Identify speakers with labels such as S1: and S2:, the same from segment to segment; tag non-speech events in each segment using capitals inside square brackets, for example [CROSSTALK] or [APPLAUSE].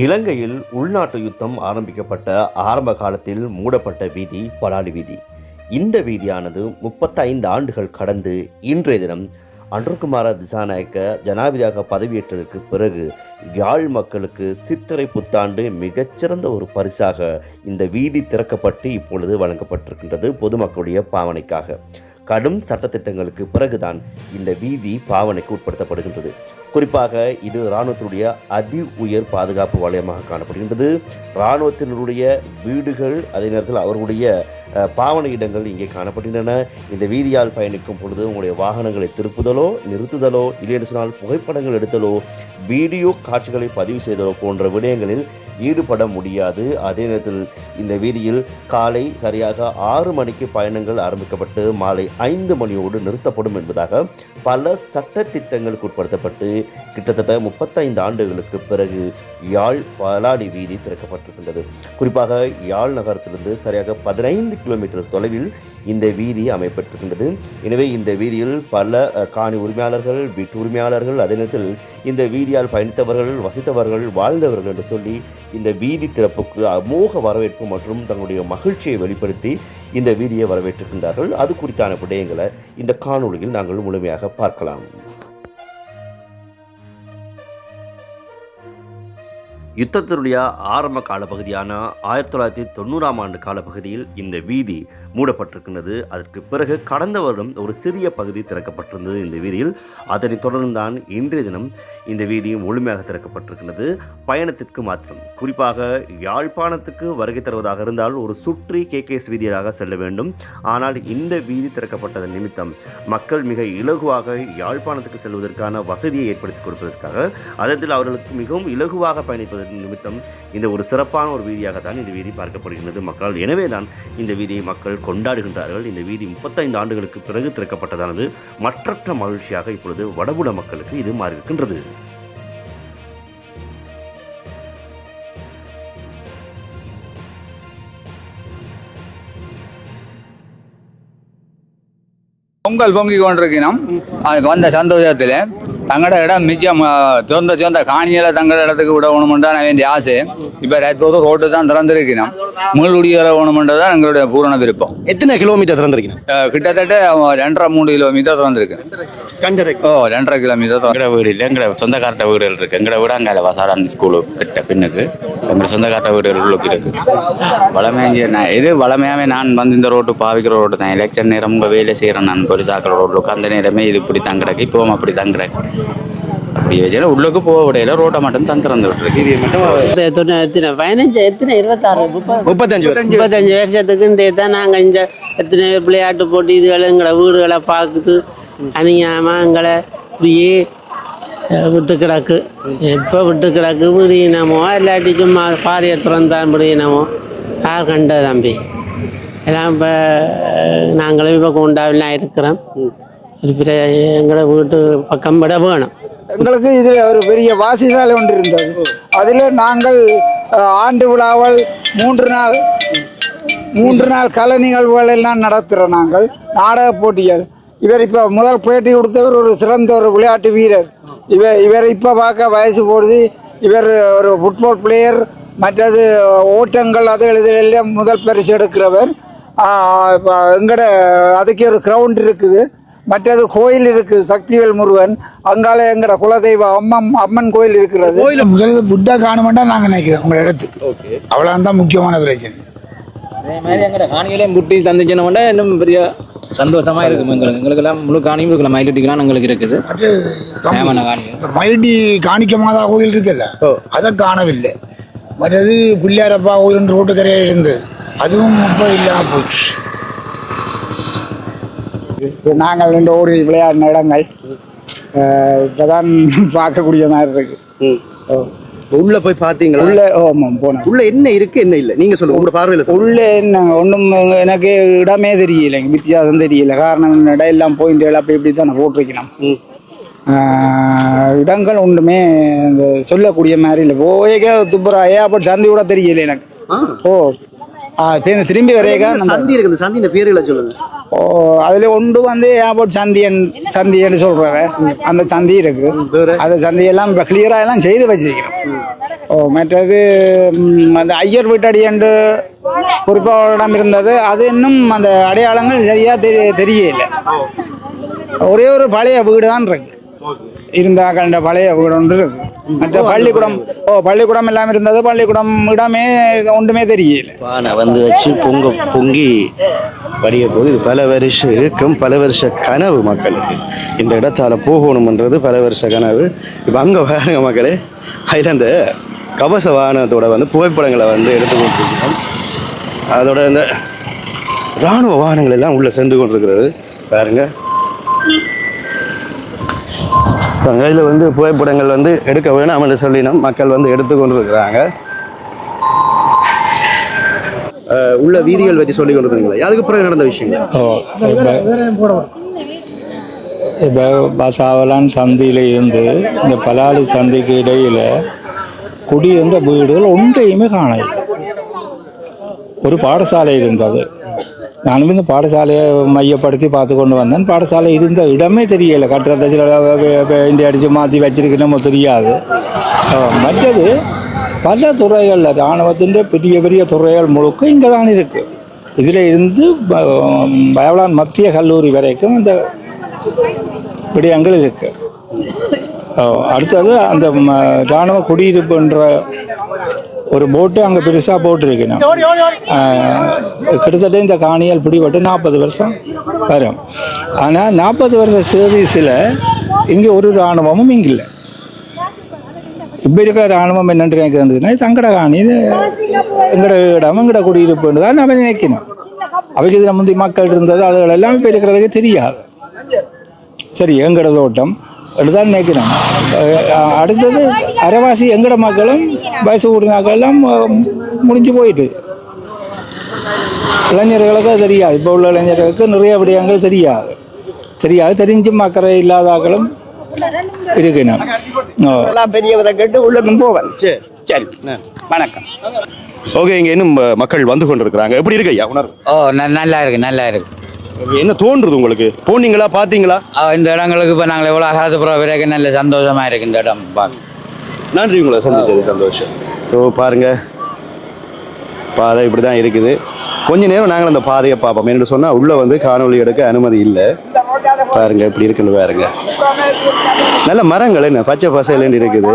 S1: இலங்கையில் உள்நாட்டு யுத்தம் ஆரம்பிக்கப்பட்ட ஆரம்ப காலத்தில் மூடப்பட்ட வீதி பலாலி வீதி. இந்த வீதியானது முப்பத்தைந்து ஆண்டுகள் கடந்து இன்றைய தினம் அன்றுகுமார திசாநாயக்க ஜனாதிபதியாக பதவியேற்றதற்கு பிறகு யாழ் மக்களுக்கு சித்திரை புத்தாண்டு மிகச்சிறந்த ஒரு பரிசாக இந்த வீதி திறக்கப்பட்டு இப்பொழுது வழங்கப்பட்டிருக்கின்றது பொதுமக்களுடைய பாவனைக்காக. கடும் சட்டத்திட்டங்களுக்கு பிறகுதான் இந்த வீதி பாவனைக்கு உட்படுத்தப்படுகின்றது. குறிப்பாக இது இராணுவத்தினுடைய அதி உயர் பாதுகாப்பு வலயமாக காணப்படுகின்றது. இராணுவத்தினருடைய வீடுகள் அதே நேரத்தில் அவர்களுடைய பாவனை இடங்கள் இங்கே காணப்படுகின்றன. இந்த வீதியால் பயணிக்கும் பொழுது உங்களுடைய வாகனங்களை திருப்புதலோ நிறுத்துதலோ இல்லை என்று சொன்னால் புகைப்படங்கள் எடுத்தலோ வீடியோ காட்சிகளை பதிவு செய்தலோ போன்ற விடயங்களில் ஈடுபட முடியாது. அதே நேரத்தில் இந்த வீதியில் காலை சரியாக ஆறு மணிக்கு பயணங்கள் ஆரம்பிக்கப்பட்டு மாலை ஐந்து மணியோடு நிறுத்தப்படும் என்பதாக பல சட்ட திட்டங்களுக்கு உட்படுத்தப்பட்டு கிட்டத்தட்ட முப்பத்தைந்து ஆண்டுகளுக்கு பிறகு யாழ் பலாடி வீதி திறக்கப்பட்டிருக்கின்றது. குறிப்பாக யாழ் நகரத்திலிருந்து சரியாக பதினைந்து கிலோமீட்டர் தொலைவில் இந்த வீதி அமைப்பட்டிருக்கின்றது எனவே இந்த வீதியில் பல காணி உரிமையாளர்கள் வீட்டு உரிமையாளர்கள் அதே நேரத்தில் இந்த வீதியால் பயணித்தவர்கள் வசித்தவர்கள் வாழ்ந்தவர்கள் என்று சொல்லி இந்த வீதி திறப்புக்கு அமோக வரவேற்பு மற்றும் தங்களுடைய மகிழ்ச்சியை வெளிப்படுத்தி இந்த வீதியை வரவேற்றிருக்கின்றார்கள். அது குறித்தான விடயங்களை இந்த காணொளியில் நாங்கள் முழுமையாக பார்க்கலாம். யுத்தத்தினுடைய ஆரம்ப காலப்பகுதியான ஆயிரத்தி தொள்ளாயிரத்தி தொண்ணூறாம் ஆண்டு காலப்பகுதியில் இந்த வீதி மூடப்பட்டிருக்கின்றது. அதற்கு பிறகு கடந்த வருடம் ஒரு சிறிய பகுதி திறக்கப்பட்டிருந்தது இந்த வீதியில். அதனைத் தொடர்ந்து தான் இன்றைய தினம் இந்த வீதி முழுமையாக திறக்கப்பட்டிருக்கின்றது. பயணத்திற்கு மாத்திரம். குறிப்பாக யாழ்ப்பாணத்துக்கு வருகை தருவதாக இருந்தால் ஒரு சுற்றி கேகேஎஸ் வீதியாக செல்ல வேண்டும். ஆனால் இந்த வீதி திறக்கப்பட்டதன் நிமித்தம் மக்கள் மிக இலகுவாக யாழ்ப்பாணத்துக்கு செல்வதற்கான வசதியை ஏற்படுத்தி கொடுப்பதற்காக அதத்தில் அவர்களுக்கு மிகவும் இலகுவாக பயணிப்பதற்கு நிமித்தம் இந்த ஒரு சிறப்பான ஒரு வீதியாக தான் இந்த வீதி பார்க்கப்படுகின்றது மக்கள். எனவே தான் இந்த வீதியை மக்கள் கொண்டாடுகின்றார்கள். இந்த வீதி முப்பத்தைந்து ஆண்டுகளுக்கு பிறகு திறக்கப்பட்டதானது. மற்றற்ற மகிழ்ச்சியாக இப்பொழுது வடபுல மக்களுக்கு இது மாறியிருக்கின்றது.
S2: பொங்கல் பொங்கி கொண்டிருக்கணும் அது வந்த சந்தோஷத்தில் தங்களோட இடம் மிச்சம் சொந்த சொந்த காணியில தங்களோட இடத்துக்கு விடணுமென்றான வேண்டிய ஆசை. இப்போ தற்போது ரோட்டு தான் திறந்திருக்கணும். முள்ளுடியில வேணுமென்றது தான் எங்களுடைய பூரண விருப்பம்.
S3: எத்தனை கிலோமீட்டர் திறந்திருக்கீங்க
S2: ஆ, கிட்டத்தட்ட ரெண்டரை மூணு கிலோமீட்டர் திறந்திருக்கு ஓ ரெண்டரை கிலோமீட்டர்
S4: எங்கட வீடு இல்லை எங்கட சொந்தக்காரட்ட வீடுகள் இருக்கு. எங்கட வீடு அங்கே வசாடான் ஸ்கூலு கிட்ட பின்னுக்கு. எங்கட சொந்தக்காரட்ட வீடுகள் உள்ளுக்கு இருக்கு. வளமையாக நான் இது வளமையாவே நான் வந்து இந்த ரோட்டு பாவிக்கிற ரோட்டு தான். எலெக்ஷன் நேரம் வேலை செய்கிறேன் நான். பெருசாக்கிற ரோட்டுக்கு அந்த நேரமே இது இப்படி தான் கிடக்கு இப்போவும் அப்படி தான் கிடக்கு அப்படி வச்சு உள்ளுக்கு போக விடையில ரோட்டை மட்டும் தான் திறந்து விட்டுருக்கு.
S5: எத்தனை எத்தனை பதினஞ்சு எத்தனை? இருபத்தாறு முப்பது
S3: முப்பத்தஞ்சு.
S5: முப்பத்தஞ்சு வருஷத்துக்குண்டே தான் நாங்கள் இந்த எத்தனை விளையாட்டு போட்டி இதுகளை எங்களை வீடுகளை பார்க்குது. அணியாம எங்களை இப்படியே விட்டு கிடக்கு. எப்போ விட்டு கிடக்கு? விடியினமோ இல்லாட்டி சும்மா பாதையை திறந்தான் விடியினமோ யார் கண்ட தம்பி? எல்லாம் இப்போ நாங்களும் இப்போ கொண்டாவிலாம் இருக்கிறோம். இருக்கிற எங்களை வீட்டு பக்கம் விட வேணும்.
S6: எங்களுக்கு இதில் ஒரு பெரிய வாசிசாலை ஒன்று இருந்தது. அதில் நாங்கள் ஆண்டு விழாவல் மூன்று நாள் மூன்று நாள் கலை நிகழ்வுகள் எல்லாம் நடத்துகிறோம் நாங்கள். நாடக போட்டிகள். இவர் இப்போ முதல் பேட்டி கொடுத்தவர் ஒரு சிறந்த ஒரு விளையாட்டு வீரர். இவர் இவர் இப்போ பார்க்க வயசு போடுது. இவர் ஒரு ஃபுட்பால் பிளேயர் மற்றது ஓட்டங்கள் அது எழுதுலாம் முதல் பரிசு எடுக்கிறவர். இப்போ எங்கட அதுக்கு ஒரு கிரவுண்ட் இருக்குது. மற்றது கோயில் இருக்குது சக்திவேல் முருகன். அங்கால எங்கட குலதெய்வம் அம்மன் அம்மன் கோயில் இருக்கிறது.
S7: முதல்ல புத்தா காணமாட்டா நாங்க நினைக்கிறோம் உங்க இடத்துக்கு அவ்வளவுதான் முக்கியமான பிரச்சனை.
S8: அதே மாதிரி எங்கட காணிகளையும் புட்டி தந்துச்சுன்னா இன்னும் பெரிய சந்தோஷமா இருக்கும் எங்களுக்கு. எங்களுக்கு எல்லாம் முழு காணியும் இருக்கலாம் மயிலட்டிக்கலாம் எங்களுக்கு இருக்குது.
S7: மயிலட்டி காணிக்க மாதா கோயில் இருக்குல்ல அதை காணவில்லை. மற்றது பிள்ளையாரப்பா கோயில் ரோட்டுக்கரையில் இருந்தது அதுவும் இப்போ இல்லாம போச்சு.
S6: நாங்கள் ரெண்டு ஓடி விளையாடின இடங்கள் இப்பதான் [LAUGHS] பார்க்கக்கூடிய மாதிரி இருக்கு.
S3: உள்ள போய் பாத்தீங்களா
S6: உள்ள ஆமாம் போனோம்.
S3: உள்ள என்ன இருக்கு என்ன இல்ல? நீங்க சொல்லுங்க உங்களோட பார்வையில
S6: உள்ள என்ன ஒன்றும் எனக்கு இடமே தெரியல வித்தியாசம் தெரியல. காரணம் இடம் எல்லாம் போயிட்டு அப்படி இப்படி தானே போட்டிருக்கிறோம். இடங்கள் ஒன்றுமே இந்த சொல்லக்கூடிய மாதிரி இல்லை. போயேக்க துப்புரா ஏப்பட் சந்தி கூட தெரியல எனக்கு. ஓ. திரும்பி- நம்ம-
S3: சந்தி இருக்கு இந்த சந்தியின் பேர்களை சொல்லுங்க.
S6: ஓ அதுல ஒன்று வந்து ஏர்போர்ட் சந்தியன் சந்தியன்னு சொல்றவ அந்த சந்தி இருக்கு. அந்த சந்தியெல்லாம் இப்போ கிளியரா எல்லாம் செய்து வச்சிருக்கிறோம். ஓ மற்றது அந்த ஐயர் வீட்டடி என்று குறிப்பாக இடம் இருந்தது. அது இன்னும் அந்த அடையாளங்கள் சரியா தெரிய தெரியல ஒரே ஒரு பழைய வீடு தான் இருக்கு இருந்தா கண்ட பழைய வீடு ஒன்று இருக்கு மற்ற பள்ளிக்கூடம் ஓ பள்ளிக்கூடம் எல்லாம் இருந்தது பள்ளிக்கூடம் இடமே ஒன்றுமே தெரியல.
S3: பானை வந்து வச்சு பொங்க பொங்கி வடிய போது இது பல வருஷம் இருக்கும் பல வருஷ கனவு மக்களுக்கு. இந்த இடத்தால போகணும்ன்றது பல வருஷ கனவு. இப்போ அங்கே பாருங்க மக்களே அதில் அந்த கவச வாகனத்தோட வந்து புகைப்படங்களை வந்து எடுத்து கொண்டிருக்கிறோம் அதோட இந்த இராணுவ வாகனங்கள் எல்லாம் உள்ளே சென்று கொண்டிருக்கிறது. பாருங்க. கையில் வந்து புகைப்படங்கள் வந்து எடுக்க வேணாம் என்று சொல்லினோம் மக்கள் வந்து எடுத்து கொண்டிருக்கிறாங்க உள்ள வீதிகள் வச்சு சொல்லி கொண்டிருந்தீங்களா அதுக்கு பிறகு நடந்த விஷயங்கள்?
S9: இப்போ பசாவலான் சந்தியில் இருந்து இந்த பலாலி சந்திக்கு இடையில் குடியிருந்த வீடுகள் ஒன்றையுமே காணல ஒரு பாடசாலை இருந்தது. நானும் இந்த பாடசாலையை மையப்படுத்தி பார்த்து கொண்டு வந்தேன். பாடசாலை இருந்த இடமே தெரியல. கட்டுறத சில பெயிண்ட் அடித்து மாற்றி வச்சிருக்கணுமோ தெரியாது. மற்றது பல துறைகளில் இராணுவத்தின் பெரிய பெரிய துறைகள் முழுக்க இங்கே தான் இருக்குது இதில் இருந்து ப- பயவலான் மத்திய கல்லூரி வரைக்கும் இந்த விடயங்கள் இருக்குது அடுத்தது அந்த இராணுவ குடியிருப்புன்ற ஒரு போட்டு அங்கே பெருசாக போட்டிருக்கணும். கிட்டத்தட்ட இந்த காணியால் பிடிபட்டு நாற்பது வருஷம் வரும். ஆனால் நாற்பது வருஷ சர்வீஸில் இங்கே ஒரு இராணுவமும் இங்கே இல்லை. இப்போ இருக்கிற இராணுவம் என்னென்று நினைக்கிறதுனா தங்கட காணி எங்கட இடம் எங்கட குடியிருப்புன்னு தான் நம்ம நினைக்கணும். அவைக்கு இதில் முந்தி மக்கள் இருந்தது அதுகள் எல்லாம் இப்போ இருக்கிறவங்க தெரியாது. சரி எங்கட தோட்டம் தான் நினைக்கிறோம் அஹ் அடுத்தது அரைவாசி எங்கட மக்களும் வயசு அஹ், முடிஞ்சு போயிட்டு இளைஞர்களுக்கு தெரியாது இப்போ உள்ள இளைஞர்களுக்கு நிறைய விடயங்கள் தெரியாது தெரியாது தெரிஞ்சு மக்கறை இல்லாதாக்களும் இருக்கணும்
S6: பெரியவரை கேட்டு உள்ளதும் போவேன்
S3: சரி
S6: சரி வணக்கம்
S3: ஓகே இங்க இன்னும் மக்கள் வந்து கொண்டிருக்கிறாங்க எப்படி இருக்கு ஐயா உணர்வு
S2: ஓ ந- நல்லா இருக்கு நல்லா இருக்கு
S3: என்ன தோன்றுது உங்களுக்கு? போனீங்களா பாத்தீங்களா
S2: ஆ, இந்த இடங்களுக்கு இப்போ நாங்கள் எவ்வளோ காலத்துப்புறம் வரைக்கும் நல்ல சந்தோஷமா இருக்கு இந்த இடம்
S3: நன்றி உங்களை சந்திச்சது சந்தோஷம். ஸோ பாருங்க. பாதை இப்படி தான் இருக்குது. கொஞ்ச நேரம் நாங்கள் அந்த பாதையை பார்ப்போம். என்று சொன்னால் உள்ள வந்து காணொளி எடுக்க அனுமதி இல்லை. பாருங்க இப்படி இருக்குன்னு பாருங்க. நல்ல மரங்கள் என்ன? பச்சை பசையிலேன்னு இருக்குது.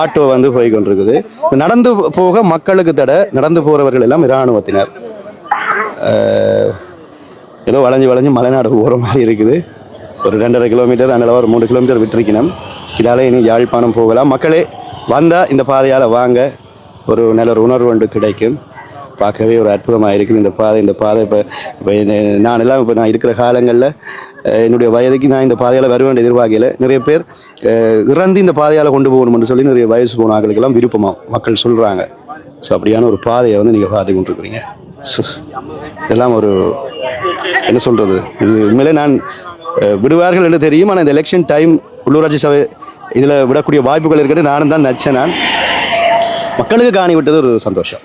S3: ஆட்டோ வந்து போய் கொண்டிருக்குது. நடந்து போக மக்களுக்கு தடை. நடந்து போறவர்கள் எல்லாம் இராணுவத்தினர். ஏதோ வளைஞ்சு வளைஞ்சு மலைநாடு போகிற மாதிரி இருக்குது. ஒரு ரெண்டரை கிலோமீட்டர் அந்த ஒரு மூணு கிலோமீட்டர் விட்டுருக்கணும். இதால் இனி யாழ்ப்பாணம் போகலாம். மக்களே வந்தால் இந்த பாதையால் வாங்க. ஒரு நல்ல ஒரு உணர்வு ஒன்று கிடைக்கும். பார்க்கவே ஒரு அற்புதமாக இருக்குது. இந்த பாதை இந்த பாதை இப்போ இப்போ நான் எல்லாம் இப்போ நான் இருக்கிற காலங்களில் என்னுடைய வயதுக்கு நான் இந்த பாதையால் வருவேன் எதிர்பார்க்கல நிறைய பேர் இறந்து இந்த பாதையால் கொண்டு போகணும்னு சொல்லி நிறைய வயசு போன ஆக்களுக்கெல்லாம் விருப்பமாக மக்கள் சொல்கிறாங்க ஸோ அப்படியான ஒரு பாதையை வந்து நீங்கள் பார்த்து கொண்டிருக்கிறீங்க. இதெல்லாம் ஒரு என்ன சொல்கிறது இது உண்மையிலே நான் விடுவார்கள் என்று தெரியும் ஆனால் இந்த எலெக்ஷன் டைம் உள்ளூராட்சி சபை இதில் விடக்கூடிய வாய்ப்புகள் இருக்கிறது. நானும் தான் நச்சேன் நான். மக்களுக்கு காணி விட்டது ஒரு சந்தோஷம்.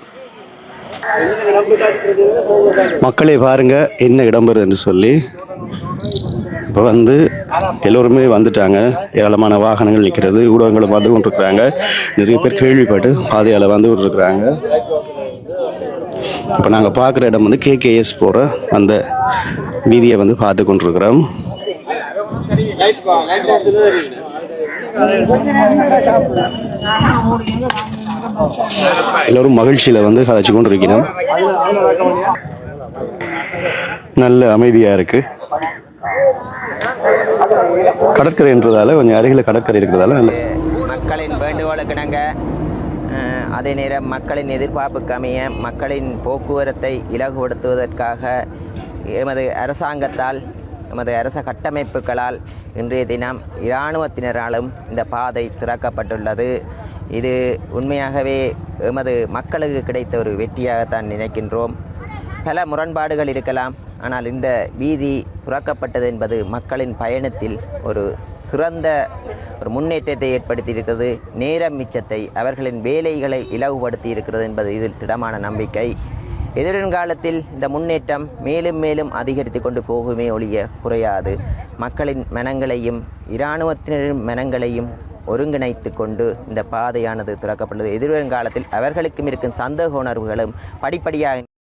S3: மக்களை பாருங்க என்ன இடம்பெறுது என்று சொல்லி. இப்போ வந்து எல்லோருமே வந்துட்டாங்க. ஏராளமான வாகனங்கள் நிற்கிறது ஊடகங்களும் வந்து கொண்டிருக்கிறாங்க. நிறைய பேர் கேள்விப்பட்டு பாதையால் வந்து கொண்டிருக்கிறாங்க. இப்போ நாங்கள் பார்க்குற இடம் வந்து கேகேஎஸ் போகிற அந்த வீதியை வந்து பார்த்து கொண்டிருக்கிறோம். எல்லோரும் மகிழ்ச்சியில் வந்து கதைச்சு கொண்டிருக்கிறோம். நல்ல அமைதியாக இருக்கு. கடற்கரைன்றதால கொஞ்சம் அருகில் கடற்கரை இருக்கிறதால நல்ல
S10: மக்களின் வேண்டுகோளுக்கு நாங்கள் அதே நேரம் மக்களின் எதிர்பார்ப்புக்கு அமைய மக்களின் போக்குவரத்தை இலகுபடுத்துவதற்காக எமது அரசாங்கத்தால் எமது அரச கட்டமைப்புகளால் இன்றைய தினம் இராணுவத்தினராலும் இந்த பாதை திறக்கப்பட்டுள்ளது. இது உண்மையாகவே எமது மக்களுக்கு கிடைத்த ஒரு வெற்றியாகத்தான் நினைக்கின்றோம். பல முரண்பாடுகள் இருக்கலாம். ஆனால் இந்த வீதி துறக்கப்பட்டது என்பது மக்களின் பயணத்தில் ஒரு சிறந்த ஒரு முன்னேற்றத்தை ஏற்படுத்தியிருக்கிறது. நேர நேரம் மிச்சத்தை அவர்களின் வேலைகளை இலகுபடுத்தி இருக்கிறது என்பது இதில் திடமான நம்பிக்கை. எதிர்காலத்தில் இந்த முன்னேற்றம் மேலும் மேலும் அதிகரித்து கொண்டு போகுமே ஒழிய குறையாது. மக்களின் மனங்களையும் இராணுவத்தினரின் மனங்களையும் ஒருங்கிணைத்து கொண்டு இந்த பாதையானது திறக்கப்பட்டது எதிர்காலத்தில் காலத்தில் அவர்களுக்கும் இருக்கும் சந்தேக உணர்வுகளும் படிப்படியாக